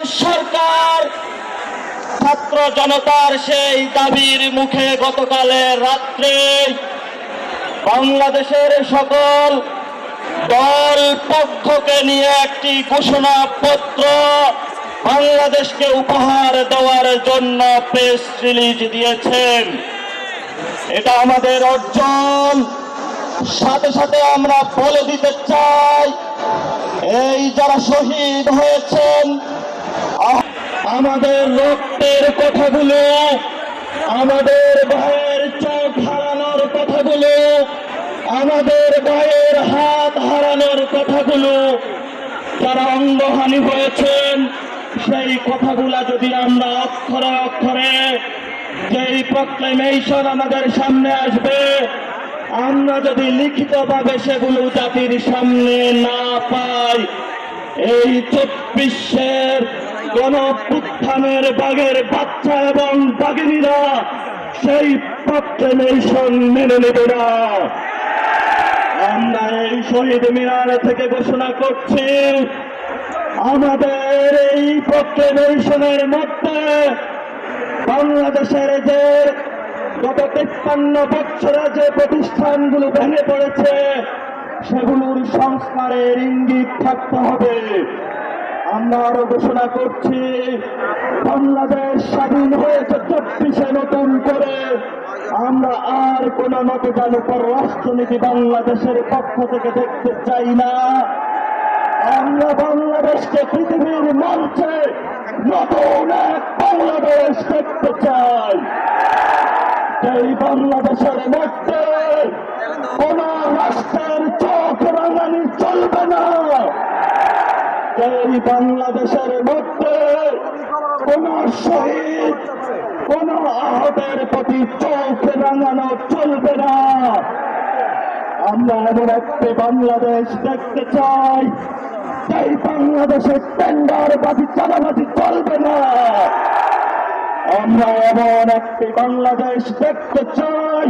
সরকার, ছাত্র জনতার সেই দাবির মুখে গতকালের রাত্রে বাংলাদেশের সকল দল পক্ষকে নিয়ে একটি ঘোষণাপত্র বাংলাদেশকে উপহার দেওয়ার জন্য প্রেস রিলিজ দিয়েছেন। এটা আমাদের অর্জন। সাথে সাথে আমরা বলে দিতে চাই, এই যারা শহীদ হয়েছেন আমাদের রক্তের কথাগুলো, আমাদের ভাইয়ের চোখ হারানোর কথাগুলো, আমাদের ভাইয়ের হাত হারানোর কথাগুলো, যারা অঙ্গহানি হয়েছেন, সেই কথাগুলা যদি আমরা অক্ষরে অক্ষরে, যেই প্রক্লেমেশন আমাদের সামনে আসবে, আমরা যদি লিখিতভাবে সেগুলো জাতির সামনে না পাই, এই চব্বিশের কোন উত্থানের বাঘের বাচ্চা এবং বাঘিনীরা সেই প্রক্লেমেশন মেনে নেবে না। আমরা এই শহীদ মিনার থেকে ঘোষণা করছি, আমাদের এই প্রক্লেমেশনের মধ্যে বাংলাদেশের যে গত তেপ্পান্ন বছরে যে প্রতিষ্ঠানগুলো ভেঙে পড়েছে, সেগুলোর সংস্কারের ইঙ্গিত থাকতে হবে। আমরা আরও ঘোষণা করছি, বাংলাদেশ স্বাধীন হয়েছে চব্বিশে নতুন করে আমরা আর কোন নতুন উপর রাষ্ট্রনীতি বাংলাদেশের পক্ষ থেকে দেখতে চাই না। আমরা বাংলাদেশকে পৃথিবীর মঞ্চে নতুন এক বাংলাদেশ দেখতে চাই। এই বাংলাদেশের মধ্যে কোন রাষ্ট্রের চোখ রাঙানি চলবে না। এই বাংলাদেশের মধ্যে কোন শহীদ, কোন আহতের প্রতি চোখ রাঙানো চলবে না। আমরা এমন একটি বাংলাদেশ দেখতে চাই সেই বাংলাদেশের টেন্ডার বাজি চালাবাজি চলবে না। আমরা এমন একটি বাংলাদেশ দেখতে চাই,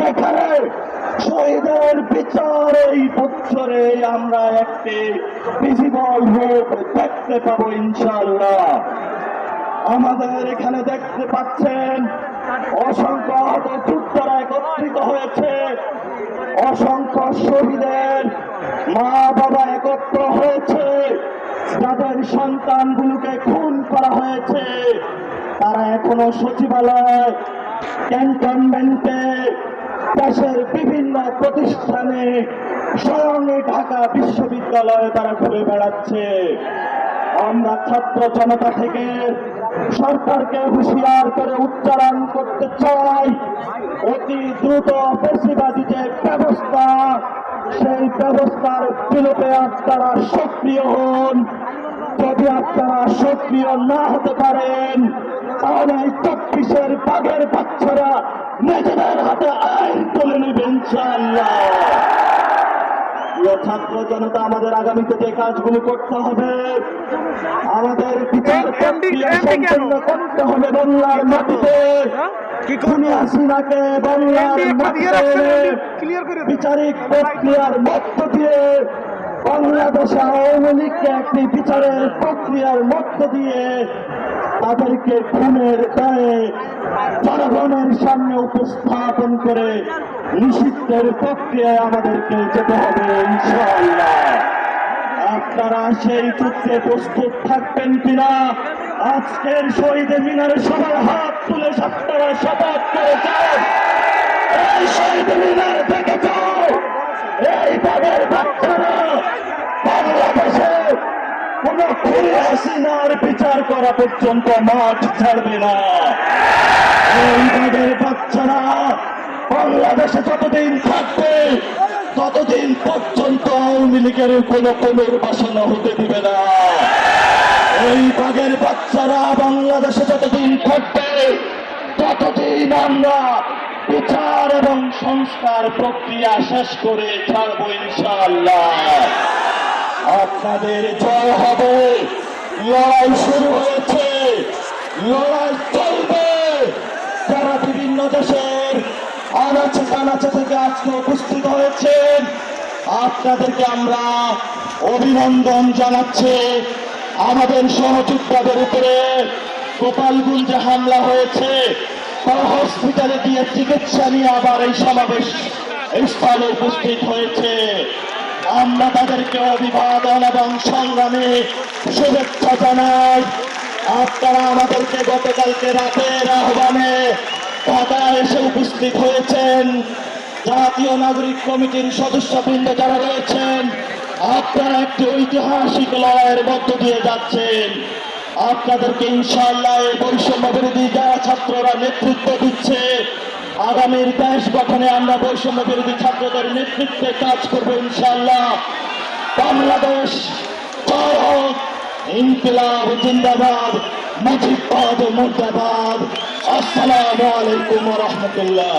যেখানে শহীদের বিচার এই বছরে আমরা একটি ভিজিবল রূপ দেখতে পাবো ইনশাল্লাহ আমাদের এখানে দেখতে পাচ্ছেন, অসংখ্য আহত যোদ্ধারা একত্রিত হয়েছে। অসংখ্য শহীদের মা বাবা একত্র হয়েছে। যাদের সন্তানগুলোকে খুন করা হয়েছে, তারা এখনও সচিবালয়, ক্যান্টনমেন্টে দেশের বিভিন্ন প্রতিষ্ঠানে স্বয়ং ঢাকা বিশ্ববিদ্যালয়ে তারা ঘুরে বেড়াচ্ছে। আমরা ছাত্র জনতা থেকে সরকারকে হুঁশিয়ার করে উচ্চারণ করতে চাই। অতি দ্রুত বেশিবাদী যে ব্যবস্থা, সেই ব্যবস্থার বিলোপে আপনারা সক্রিয় হন। যদি আপনারা সক্রিয় না হতে পারেন তাহলে এই চব্বিশের বাঘের বাচ্চারা নিজেদের হাতে আইন তুলে ইনশাআল্লাহ। ছাত্র জনতা আমাদের আগামীতে যে কাজগুলো করতে হবে আমাদের বিচার সম্পন্ন করতে হবে বাংলার মাটিতে। দেন। বিচারিক প্রক্রিয়ার মধ্য দিয়ে বাংলাদেশে আওয়ামী লীগকে একটি বিচারের প্রক্রিয়ার মধ্য দিয়ে তাদেরকে খুনের দায়ে জনগণের সামনে উপস্থাপন করে নিষিদ্ধের প্রক্রিয়ায় আমাদেরকে যেতে হবে আপনারা সেই যুদ্ধে প্রস্তুত থাকবেন কিনা? আজকের শহীদ মিনারে সবার হাত তুলে আপনারা শপথ করে যান। এই শহীদ মিনার থেকে যাও। এই বাবের বাচ্চারা বাংলাদেশে কোন বিচার করা পর্যন্ত মাঠ ছাড়বে না। এই বাচ্চারা বাংলাদেশে যতদিন থাকবে, ততদিন পর্যন্ত আওয়ামী লীগের কোনো পুনর্বাসন হতে দিবে না। এই বাঘের বাচ্চারা বাংলাদেশে যতদিন থাকবে, ততদিন আমরা বিচার এবং সংস্কার প্রক্রিয়া শেষ করে ছাড়বো ইনশাআল্লাহ। আপনাদের জয় হবে। লড়াই শুরু হয়েছে। লড়াই চলবে। যারা বিভিন্ন দেশের আনাচে কানাচে থেকে আজকে উপস্থিত হয়েছেন, আপনাদেরকে আমরা অভিনন্দন জানাচ্ছি। আমাদের সহযোদ্ধাদের উপরে গোপালগঞ্জে হামলা হয়েছে। তারা হসপিটালে গিয়ে চিকিৎসা নিয়ে আবার এই সমাবেশ স্থানে উপস্থিত হয়েছে। আমরা তাদেরকে অভিবাদন এবং সংগ্রামে শুভেচ্ছা জানাই। আপনারা আমাদেরকে গতকালকে রাতের আহ্বানে ঢাকায় এসে উপস্থিত হয়েছেন। জাতীয় নাগরিক কমিটির সদস্যবৃন্দ যারা রয়েছেন, আপনারা একটি ঐতিহাসিক লড়াইয়ের মধ্য দিয়ে যাচ্ছেন। আপনাদেরকে ইনশাল্লাহ বৈষম্য বিরোধী যারা ছাত্ররা নেতৃত্ব দিচ্ছে আগামীর দেশ গঠনে আমরা বৈষম্য বিরোধী ছাত্রদের নেতৃত্বে কাজ করব ইনশাআল্লাহ। বাংলাদেশ ইনকিলাব জিন্দাবাদ মুজিবাদ মুর্দাবাদ। আসসালামু আলাইকুম রহমতুল্লাহ।